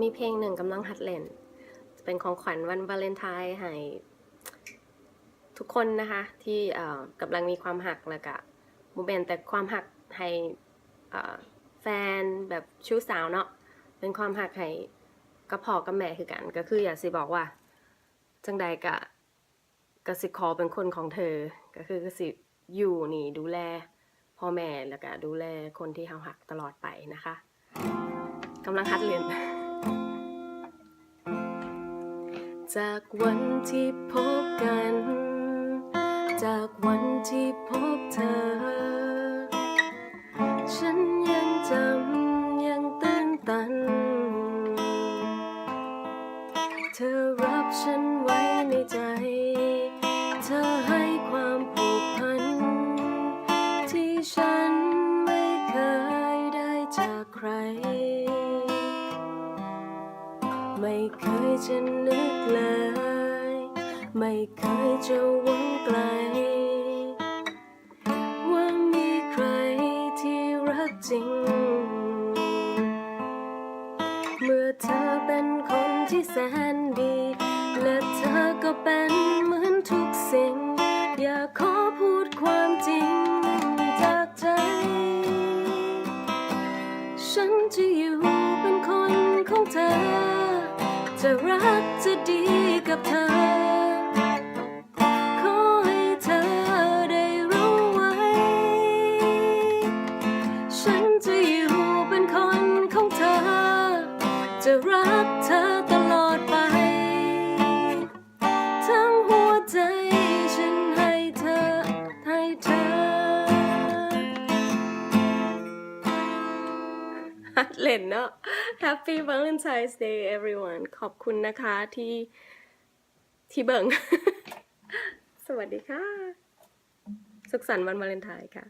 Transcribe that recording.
มีเพลงหนึ่งกำลังหัดเล่น จะเป็นของขวัญวันวาเลนไทน์ให้ทุกคนนะคะ ที่กำลังมีความหักแล้วก็โมเมนแต่ความหักให้แฟนแบบชู้สาวเนาะเป็นความหักให้กับพ่อกับแม่คือกันก็คืออยากสิบอกว่า จังใดกะกสิขอเป็นคนของเธอ ก็คือกสิอยู่นี่ดูแลพ่อแม่แล้วก็ดูแลคนที่เขาหักตลอดไปนะคะกำลังฮัดเรียน จากวันที่พบกัน จากวันที่พบเธอ ฉันยังจำยังตื้นตัน เธอรับฉันไว้ในใจ เธอให้ความผูกพัน ที่ฉันไม่เคยได้จากใคร ไม่เคยจะนึกเลย ไม่เคยจะหวังไกล ว่ามีใครที่รักจริง เมื่อเธอเป็นคนที่แสนดี และเธอก็เป็นเหมือนทุกสิ่ง อยากขอพูดความจริงจากใจ ฉันจะอยู่เป็นคนของเธอ จะรักจะดีกับเธอขอ จะรักเธอตลอดไป ทั้งหัวใจฉันให้เธอ ให้เธอฮัดเล่นเนาะ Happy Valentine's Day everyone ขอบคุณนะคะที่ที่เบิ่งสวัสดีค่ะ สุขสันต์วันวาเลนไทน์ค่ะ